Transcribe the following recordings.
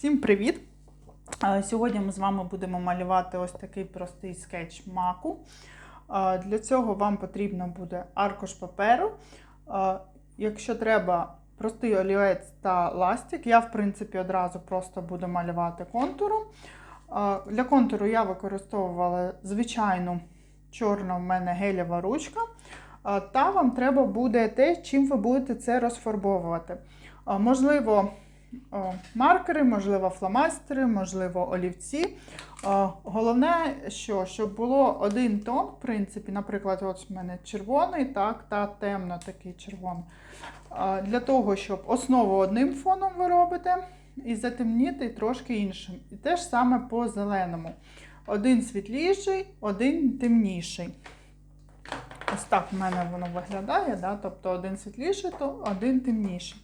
Всім привіт! Е, Сьогодні ми з вами будемо малювати ось такий простий скетч маку. Е, Для цього вам потрібно буде аркуш паперу. Е, Якщо треба простий олівець та ластик, я в принципі одразу просто буду малювати контуром. Для контуру я використовувала звичайну чорну в мене гелєва ручка. Та вам треба буде те, чим ви будете це розфарбовувати. Можливо, о, маркери, можливо, фломастери, можливо, олівці. О, Головне, що щоб було один тон, в принципі, наприклад, от в мене червоний, так, та темно такий червоний. А, Для того, щоб основу одним фоном ви робите і затемніти трошки іншим. І те ж саме по зеленому. Один світліший, один темніший. Ось так в мене воно виглядає, да? тобто один світліший, то один темніший.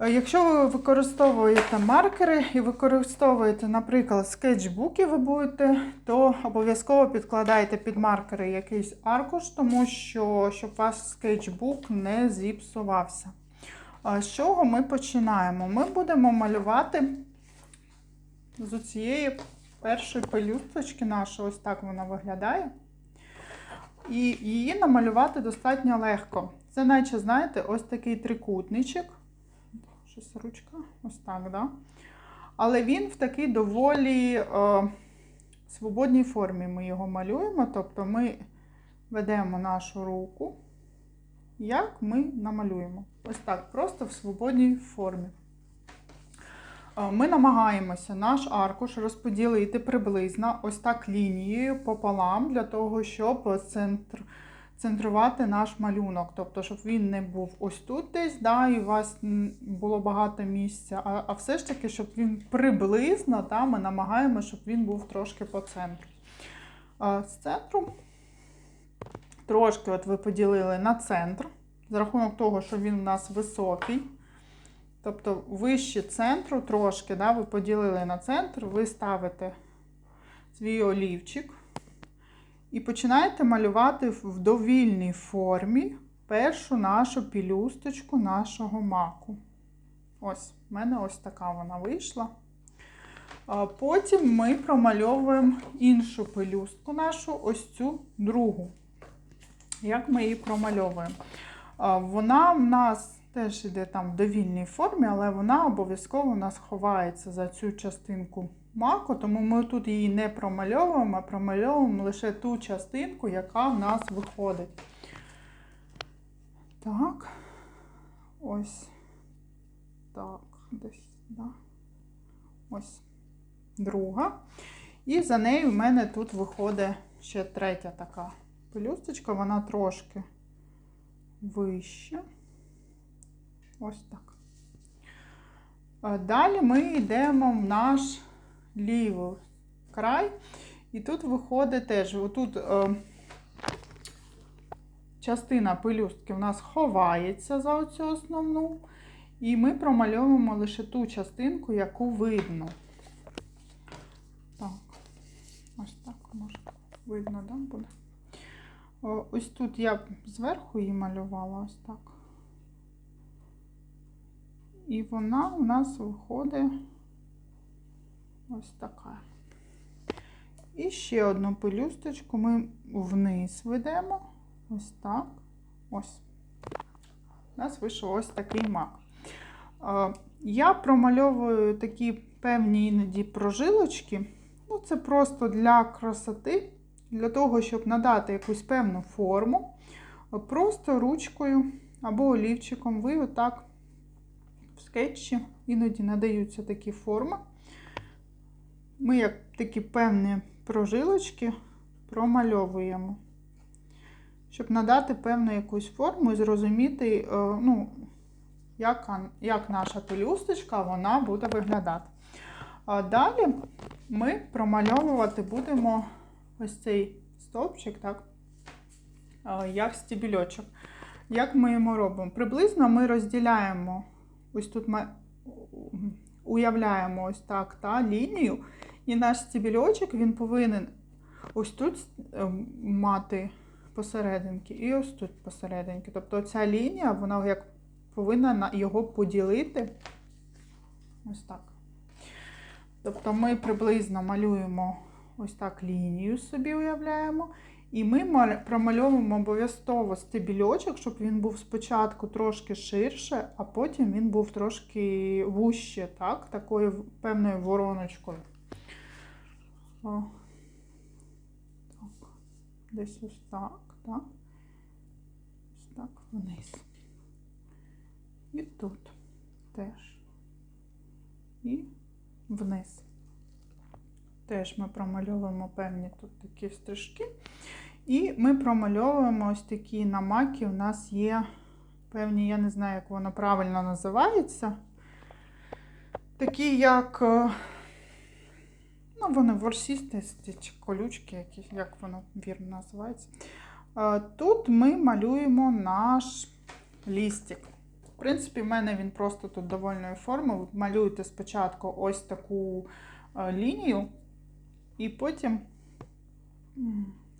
Якщо ви використовуєте маркери і використовуєте, наприклад, скетчбуки ви будете, то обов'язково підкладайте під маркери якийсь аркуш, тому що щоб ваш скетчбук не зіпсувався. З чого ми починаємо? Ми будемо малювати з цієї першої пелюсточки нашої, ось так вона виглядає. І її намалювати достатньо легко. Це, наче, знаєте, ось такий трикутничок. Щось ручка, ось так, да? Але він в такій доволі е, свободній формі ми його малюємо. Тобто ми ведемо нашу руку, як ми намалюємо. Ось так, просто в свободній формі. Е, Ми намагаємося наш аркуш розподілити приблизно ось так лінією пополам, для того, щоб центр центрувати наш малюнок, тобто, щоб він не був ось тут десь, да, і у вас було багато місця, а, а все ж таки, щоб він приблизно, да, ми намагаємося, щоб він був трошки по центру. А, з центру трошки от ви поділили на центр, за рахунок того, що він у нас високий. Тобто вище центру трошки, да, ви поділили на центр, ви ставите свій олівчик. І починаєте малювати в довільній формі першу нашу пілюсточку нашого маку. Ось, в мене ось така вона вийшла. Потім ми промальовуємо іншу пелюстку нашу, ось цю другу. Як ми її промальовуємо? Вона в нас теж йде там в довільній формі, але вона обов'язково у нас ховається за цю частинку маку, тому ми тут її не промальовуємо, а промальовуємо лише ту частинку, яка в нас виходить. Так, ось так, десь, да. Ось друга. І за нею в мене тут виходить ще третя така пелюсточка, вона трошки вища. Ось так. Далі ми йдемо в наш лівий край. І тут виходить теж, отут е, частина пелюстки у нас ховається за оцю основну. І ми промальовуємо лише ту частинку, яку видно. Так, ось так може видно, да, буде. О, ось тут я зверху її малювала, ось так. І вона у нас виходить ось така. І ще одну пелюсточку ми вниз ведемо. Ось так. Ось. У нас вийшов ось такий мак. Я промальовую такі певні іноді прожилочки. Ну, це просто для красоти, для того, щоб надати якусь певну форму. Просто ручкою або олівчиком ви отак в скетчі іноді надаються такі форми. Ми, як такі певні прожилочки, промальовуємо, щоб надати певну якусь форму і зрозуміти, е, ну, як, як наша пелюсточка вона буде виглядати. А далі ми промальовувати будемо ось цей стовпчик, так, е, як стібільочок. Як ми йому робимо? Приблизно ми розділяємо, ось тут ми уявляємо ось так та, лінію, і наш стібільочок він повинен ось тут е, мати посерединки і ось тут посерединки. Тобто ця лінія, вона як повинна його поділити ось так. Тобто ми приблизно малюємо ось так лінію собі уявляємо. І ми промальовуємо обов'язково стебільочок, щоб він був спочатку трошки ширше, а потім він був трошки вуще, так? такою певною вороночкою. О. Так. Десь ось так, так. Ось так вниз. І тут теж. І вниз. Теж ми промальовуємо певні тут такі стрижки. І ми промальовуємо ось такі намаки. У нас є певні, я не знаю, як воно правильно називається. Такі, як. Ну, вони ворсісти чи колючки, якісь, як воно вірно називається. Тут ми малюємо наш лістик. В принципі, в мене він просто тут довольної форми. Малюєте спочатку ось таку е, лінію, і потім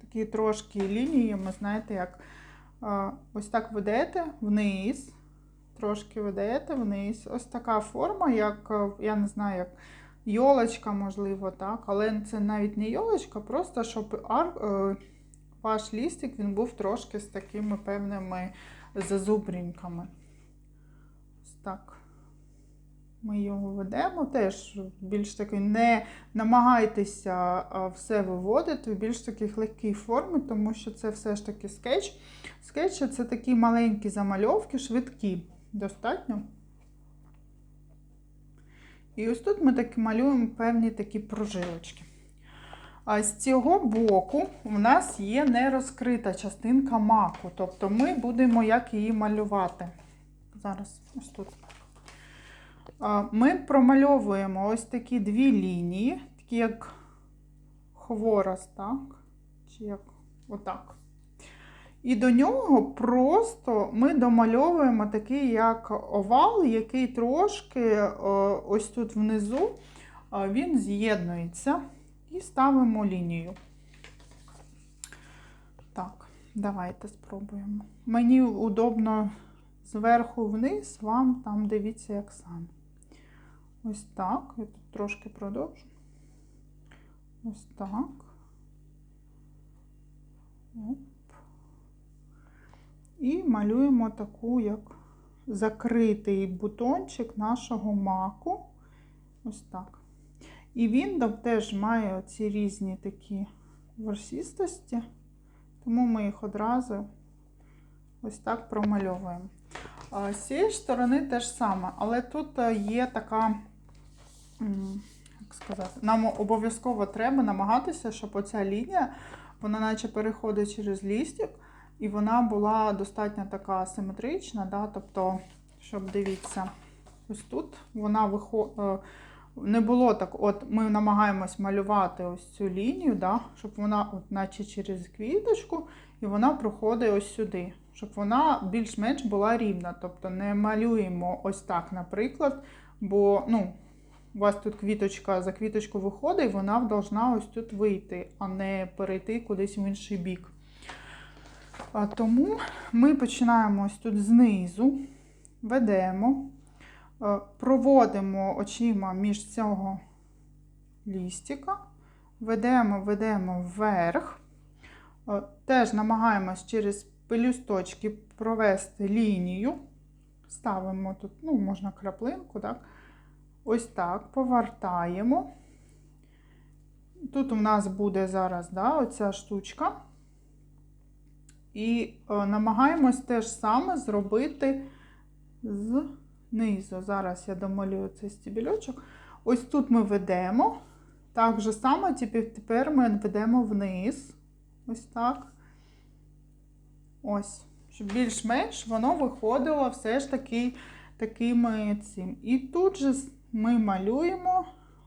такі трошки лінії, ми знаєте, як е, ось так ведете вниз, трошки ведете вниз. Ось така форма, як, е, я не знаю, як йолочка, можливо, так. Але це навіть не йолочка, просто щоб е, ваш лістик він був трошки з такими певними зазубрінками. Ось так. Ми його ведемо теж більш таки не намагайтеся все виводити в більш таких легкій формі, тому що це все ж таки скетч. Скетчі це такі маленькі замальовки, швидкі. Достатньо. І ось тут ми так малюємо певні такі прожилочки. А з цього боку у нас є нерозкрита частинка маку, тобто ми будемо як її малювати. Зараз ось тут. Ми промальовуємо ось такі дві лінії, такі як хворост, так? Чи як отак. І до нього просто ми домальовуємо такий як овал, який трошки е, ось тут внизу е, він з'єднується. І ставимо лінію. Так, давайте спробуємо. Мені удобно зверху вниз, вам там дивіться, як саме. Ось так. Я тут трошки продовжу. Ось так. Оп. Малюємо таку, як закритий бутончик нашого маку. Ось так. І він теж має ці різні такі ворсістості, тому ми їх одразу ось так промальовуємо. З цієї сторони теж саме, але тут е, є така, як сказати, нам обов'язково треба намагатися, щоб оця лінія, вона наче переходить через лістик, і вона була достатньо така симетрична, да? тобто, щоб дивіться, ось тут вона виходить. Не було так, от ми намагаємось малювати ось цю лінію, да, щоб вона, от, наче через квіточку, і вона проходить ось сюди, щоб вона більш-менш була рівна. Тобто не малюємо ось так, наприклад, бо ну, у вас тут квіточка за квіточку виходить, і вона должна ось тут вийти, а не перейти кудись в інший бік. Тому ми починаємо ось тут знизу, ведемо. Е, Проводимо очима між цього лістика, ведемо, ведемо вверх. Е, Теж намагаємось через пелюсточки провести лінію. Ставимо тут, ну, можна краплинку, так? Ось так, повертаємо. Тут у нас буде зараз да, оця штучка. І е, намагаємось теж саме зробити з низу. Зараз я домалюю цей стібільочок. Ось тут ми ведемо. Так же само тепер ми ведемо вниз. Ось так. Ось. Щоб більш-менш воно виходило все ж таки такими цим. І тут же ми малюємо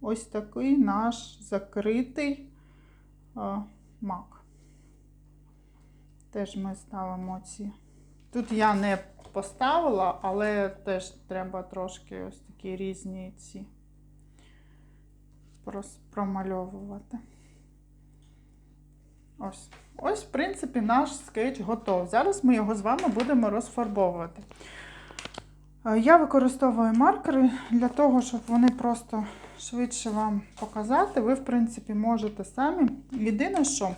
ось такий наш закритий мак. Теж ми ставимо ці. Тут я не поставила, але теж треба трошки ось такі різні ці промальовувати. Ось. Ось, в принципі, наш скетч готов. Зараз ми його з вами будемо розфарбовувати. Е, Я використовую маркери для того, щоб вони просто швидше вам показати, ви, в принципі, можете самі. Єдине, що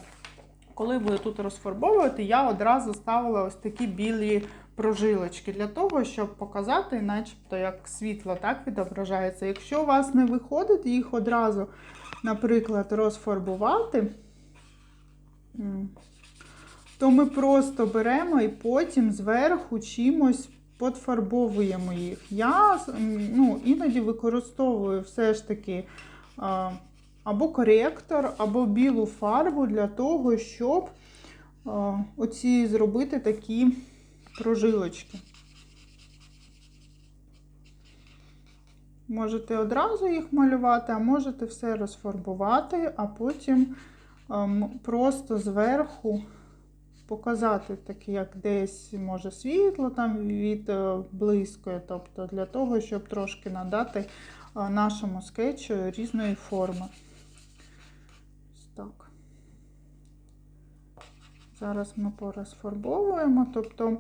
коли ви тут розфарбовуєте, я одразу ставила ось такі білі прожилочки для того, щоб показати, начебто, як світло так відображається. Якщо у вас не виходить їх одразу, наприклад, розфарбувати, то ми просто беремо і потім зверху чимось подфарбовуємо їх. Я ну, іноді використовую все ж таки або коректор, або білу фарбу для того, щоб оці зробити такі прожилочки. Можете одразу їх малювати, а можете все розфарбувати, а потім ем, просто зверху показати, таке, як десь може світло там від е, близької, тобто для того, щоб трошки надати е, нашому скетчу різної форми. Ось так. Зараз ми порозфарбовуємо, тобто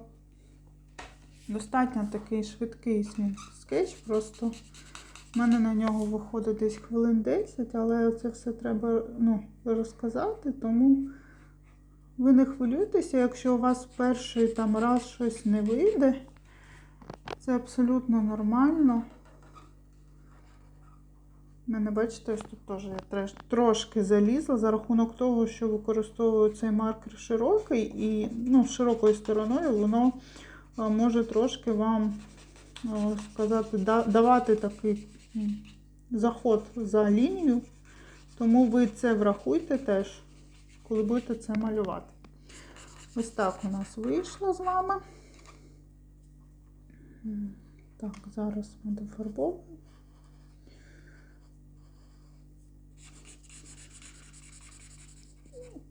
достатньо такий швидкий скетч, просто в мене на нього виходить десь хвилин 10, але це все треба ну, розказати, тому ви не хвилюйтеся, якщо у вас перший там раз щось не вийде, це абсолютно нормально. У мене, бачите, ось тут теж я трошки залізла за рахунок того, що використовую цей маркер широкий і ну, широкою стороною воно може трошки вам сказати, да- давати такий заход за лінію. Тому ви це врахуйте теж, коли будете це малювати. Ось так у нас вийшло з вами. Так, зараз ми дофарбовуємо.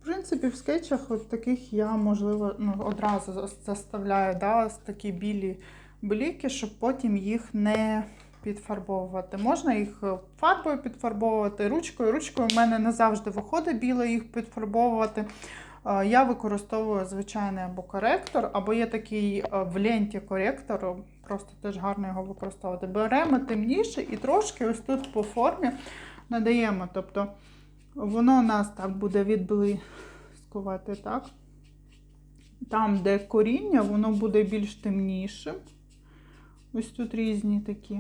Принципі, в скетчах от таких я, можливо, ну, одразу заставляю да, такі білі бліки, щоб потім їх не підфарбовувати. Можна їх е, фарбою підфарбовувати, ручкою. Ручкою в мене не завжди виходить біло їх підфарбовувати. Е, Я використовую звичайний або коректор, або є такий е, в ленті коректор, просто теж гарно його використовувати. Беремо темніше і трошки ось тут по формі надаємо. Тобто воно у нас так буде відблискувати, так? Там, де коріння, воно буде більш темнішим. Ось тут різні такі.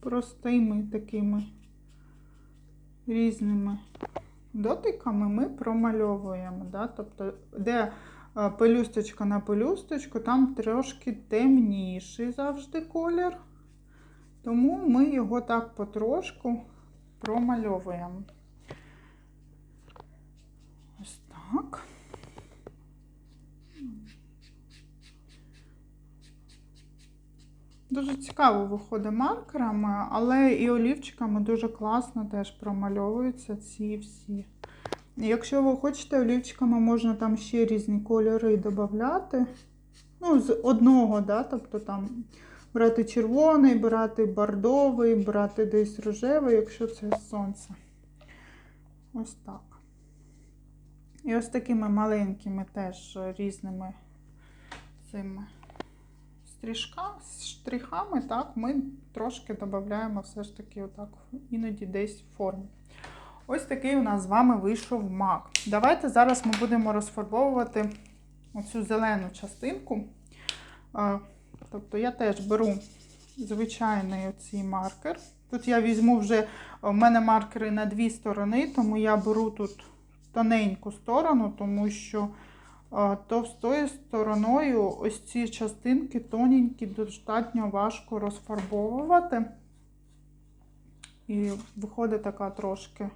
Простими такими різними дотиками ми промальовуємо. Да? Тобто, де е, пелюсточка на пелюсточку, там трошки темніший завжди колір. Тому ми його так потрошку промальовуємо. Ось так. Дуже цікаво виходить маркерами, але і олівчиками дуже класно теж промальовуються ці всі. Якщо ви хочете, олівчиками можна там ще різні кольори додати. Ну, з одного, да, тобто там брати червоний, брати бордовий, брати десь рожевий, якщо це сонце. Ось так. І ось такими маленькими теж різними цими стрижка, штрихами, так, ми трошки додаємо все ж таки отак, іноді десь в формі. Ось такий у нас з вами вийшов мак. Давайте зараз ми будемо розфарбовувати оцю зелену частинку. Тобто я теж беру звичайний оцей маркер. Тут я візьму вже, в мене маркери на дві сторони, тому я беру тут тоненьку сторону, тому що а, товстою стороною ось ці частинки тоненькі, достатньо важко розфарбовувати. І виходить така трошки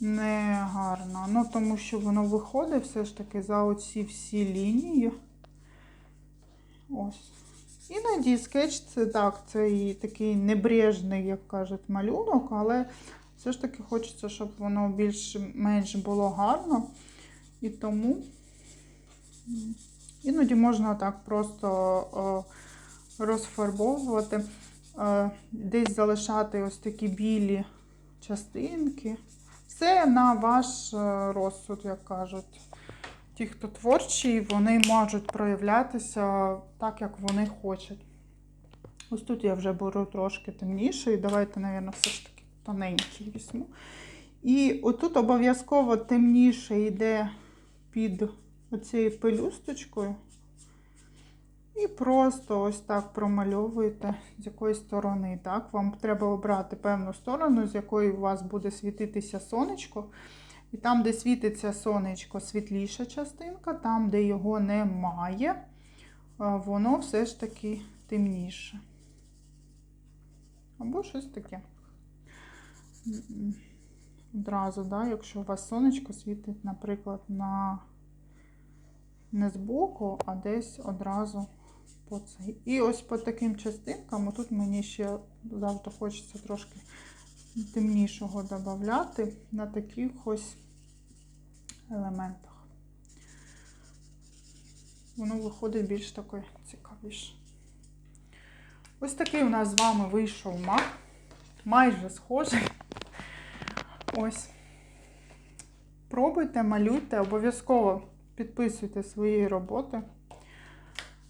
негарна. Ну, тому що воно виходить все ж таки за оці всі лінії. Ось. Іноді скетч це так, це і такий небрежний, як кажуть, малюнок, але все ж таки хочеться, щоб воно більш-менш було гарно. І тому іноді можна так просто розфарбовувати, десь залишати ось такі білі частинки. Все на ваш розсуд, як кажуть. Ті, хто творчі, вони можуть проявлятися так, як вони хочуть. Ось тут я вже беру трошки темніший. Давайте, мабуть, все ж таки тоненький візьму. І отут обов'язково темніше йде під оцією пелюсточкою. І просто ось так промальовуєте з якої сторони. Так? Вам треба обрати певну сторону, з якої у вас буде світитися сонечко. І там, де світиться сонечко, світліша частинка, там, де його немає, воно все ж таки темніше. Або щось таке. Одразу, да, якщо у вас сонечко світить, наприклад, на не збоку, а десь одразу по цей. І ось по таким частинкам, тут мені ще завжди хочеться трошки темнішого додати на таких ось елементах. Воно виходить більш таке цікавіше. Ось такий у нас з вами вийшов мак. Майже схожий. Ось. Пробуйте, малюйте, обов'язково підписуйте свої роботи.